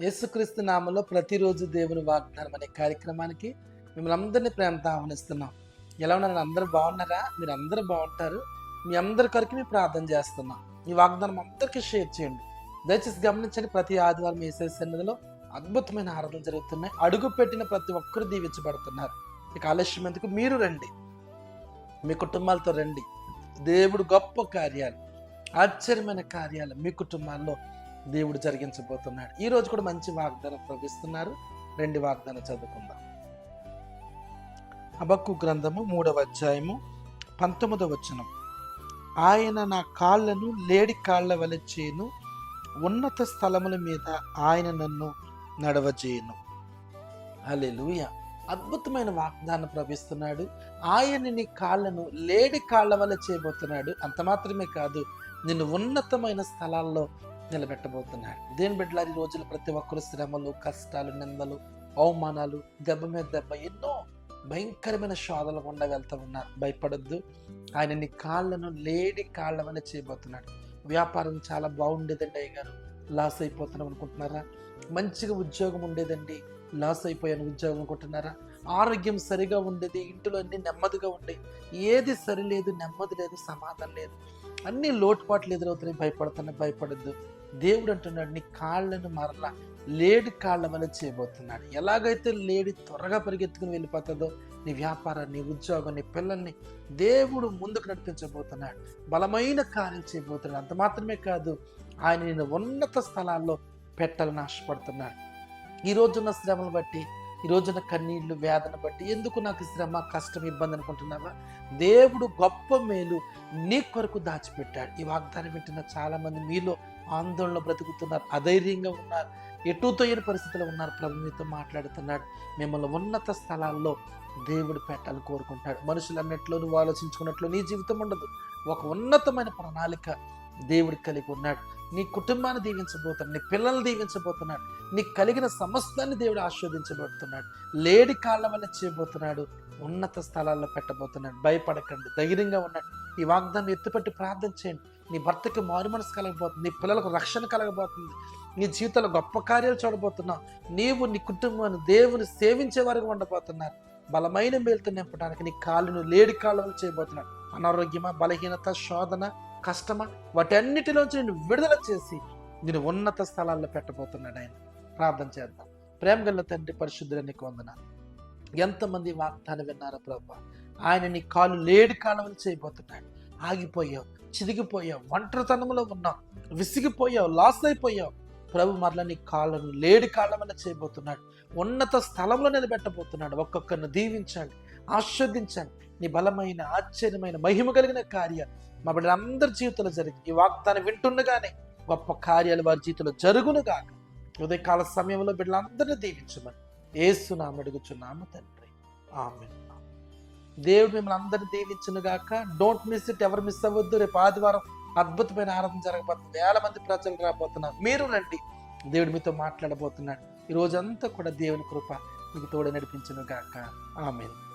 యేసుక్రీస్తు నామంలో ప్రతిరోజు దేవుని వాగ్దానం అనే కార్యక్రమానికి మిమ్మల్ని అందరినీ ప్రేమతో ఆహ్వానిస్తున్నాం. ఎలా ఉన్నారు? అందరూ బాగున్నారా? మీరు అందరూ బాగుంటారు? మీ అందరి కొరకు మేము ప్రార్థన చేస్తున్నాం. ఈ వాగ్దానం అందరికీ షేర్ చేయండి. దయచేసి గమనించండి ప్రతి ఆదివారం వేసే సన్నిధిలో అద్భుతమైన ఆరాధన జరుగుతున్నాయి. అడుగు పెట్టిన ప్రతి ఒక్కరు దీవించబడుతున్నారు. ఇక ఆలస్యం ఎందుకు? మీరు రండి. మీ కుటుంబాలతో రండి. దేవుడు గొప్ప కార్యాలు ఆశ్చర్యమైన కార్యాలు మీ కుటుంబాల్లో దేవుడు జరిగించబోతున్నాడు. ఈరోజు కూడా మంచి వాగ్దానం ప్రవహిస్తున్నారు. రెండు వాగ్దానం చదువుకుందాం. అబక్కు గ్రంథము మూడవ అధ్యాయము పంతొమ్మిదవ వచనం. ఆయన నా కాళ్ళను లేడి కాళ్ళ వలె చేయను ఉన్నత స్థలముల మీద ఆయన నన్ను నడవజేయను. హల్లెలూయ! అద్భుతమైన వాగ్దానం ప్రవహిస్తున్నాడు. ఆయన నీ కాళ్ళను లేడి కాళ్ళ వల్ల చేయబోతున్నాడు. అంత మాత్రమే కాదు నిన్ను ఉన్నతమైన స్థలాల్లో నిలబెట్టబోతున్నాడు దేని బిడ్డలారి రోజులు ప్రతి ఒక్కరు శ్రమలు కష్టాలు నిందలు అవమానాలు దెబ్బ మీద దెబ్బ ఎన్నో భయంకరమైన శోధనలు గుండా వెళ్తూ ఉన్నారు. భయపడొద్దు. ఆయన నీ కాళ్ళను లేడి కాళ్ళమని చేయబోతున్నాడు. వ్యాపారం చాలా బాగుండేదండి అయ్య గారు లాస్ అయిపోతున్నాం అనుకుంటున్నారా? మంచిగా ఉద్యోగం ఉండేదండి. లాస్ అయిపోయాను ఉద్యోగం అనుకుంటున్నారా? ఆరోగ్యం సరిగా ఉండేది ఇంటిలో అన్ని నెమ్మదిగా ఉండేవి. ఏది సరిలేదు నెమ్మది లేదు సమాధానం లేదు. అన్ని లోటుపాట్లు ఎదురవుతున్నాయి. భయపడుతున్నాయి భయపడద్దు. దేవుడు అంటున్నాడు నీ కాళ్ళను మరలా లేడి కాళ్ళ వల్ల చేయబోతున్నాడు ఎలాగైతే లేడి త్వరగా పరిగెత్తుకుని వెళ్ళిపోతుందో నీ వ్యాపారాన్ని నీ ఉద్యోగం నీ పిల్లల్ని దేవుడు ముందుకు నడిపించబోతున్నాడు. బలమైన కార్యం చేయబోతున్నాడు. అంత మాత్రమే కాదు ఆయన నేను ఉన్నత స్థలాల్లో పెట్టాలని ఆశపడుతున్నాడు. ఈ రోజున్న శ్రమను బట్టి ఈ రోజున కన్నీళ్ళు వేదన బట్టి ఎందుకు నాకు శ్రమ కష్టం ఇబ్బంది అనుకుంటున్నావా? దేవుడు గొప్ప మేలు నీ కొరకు దాచిపెట్టాడు. ఈ వాగ్దానం వింటున్న చాలామంది మీలో ఆందోళన బ్రతుకుతున్నారు అధైర్యంగా ఉన్నారు ఎటు తోయని పరిస్థితిలో ఉన్నారు. ప్రభు మాట్లాడుతున్నాడు. మిమ్మల్ని ఉన్నత స్థలాల్లో దేవుడు పెట్టాలని కోరుకుంటాడు మనుషులు అన్నట్లు నువ్వు ఆలోచించుకున్నట్లు నీ జీవితం ఉండదు. ఒక ఉన్నతమైన ప్రణాళిక దేవుడు కలిగి ఉన్నాడు. నీ కుటుంబాన్ని దీవించబోతున్నాడు. నీ పిల్లల్ని దీవించబోతున్నాడు. నీకు కలిగిన సమస్తాన్ని దేవుడు ఆస్వాదించబోతున్నాడు లేడి కాళ్ళ వల్ల చేయబోతున్నాడు. ఉన్నత స్థలాల్లో పెట్టబోతున్నాడు. భయపడకండి. ధైర్యంగా ఉన్నాడు ఈ వాగ్దాన్ని ఎత్తుపెట్టి ప్రార్థన చేయండి. నీ భర్తకి మారు మనసు కలగబోతుంది. నీ పిల్లలకు రక్షణ కలగబోతుంది. నీ జీవితంలో గొప్ప కార్యాలు చూడబోతున్నావు నీవు నీ కుటుంబాన్ని దేవుని సేవించే వారికి ఉండబోతున్నారు. బలమైన మేలుతో నింపడానికి నీ కాళ్ళను లేడి కాళ్ళను చేయబోతున్నాడు అనారోగ్యమా బలహీనత శోధన కష్టమా వాటన్నిటిలోంచి నేను విడుదల చేసి నేను ఉన్నత స్థలాల్లో పెట్టబోతున్నాడు ఆయన. ప్రార్థన చేద్దాం. ప్రేమ గల్ల తండ్రి పరిశుద్ధులని నీకు ఎంతమంది వాగ్దానం విన్నారో ప్రభావ ఆయన నీ కాలు లేడి కాలం చేయబోతున్నాడు. ఆగిపోయావు చిరిగిపోయావు ఒంటరితనంలో ఉన్నావు విసిగిపోయావు లాస్ అయిపోయావు. ప్రభు మరల నీ కాళ్ళను లేడి కాళ్ళమని చేయబోతున్నాడు. ఉన్నత స్థలంలో నిలబెట్టబోతున్నాడు. ఒక్కొక్కరిని దీవించండి ఆస్వాదించండి నీ బలమైన ఆశ్చర్యమైన మహిమ కలిగిన కార్యాలు మా బిడ్డలందరి జీవితంలో జరిగి ఈ వాగ్దానం వింటుండగానే గొప్ప కార్యాలు వారి జీవితంలో జరుగునుగాక ఉదయకాల సమయంలో బిడ్డలందరినీ దీవించమని ఏసునామడుగుచున్నాము తండ్రి. ఆమె దేవుడు మిమ్మల్ని అందరినీ దీవించునుగాక డోంట్ మిస్ ఇట్ ఎవరు మిస్ అవ్వద్దు. రేపు ఆదివారం అద్భుతమైన ఆరాధన జరగబోతుంది. వేల మంది ప్రజలు రాబోతున్నారు. మీరు రండి. దేవుడు మీతో మాట్లాడబోతున్నాడు. ఈ రోజంతా కూడా దేవుని కృప మీకు తోడు నడిపించును గాక. ఆమెను.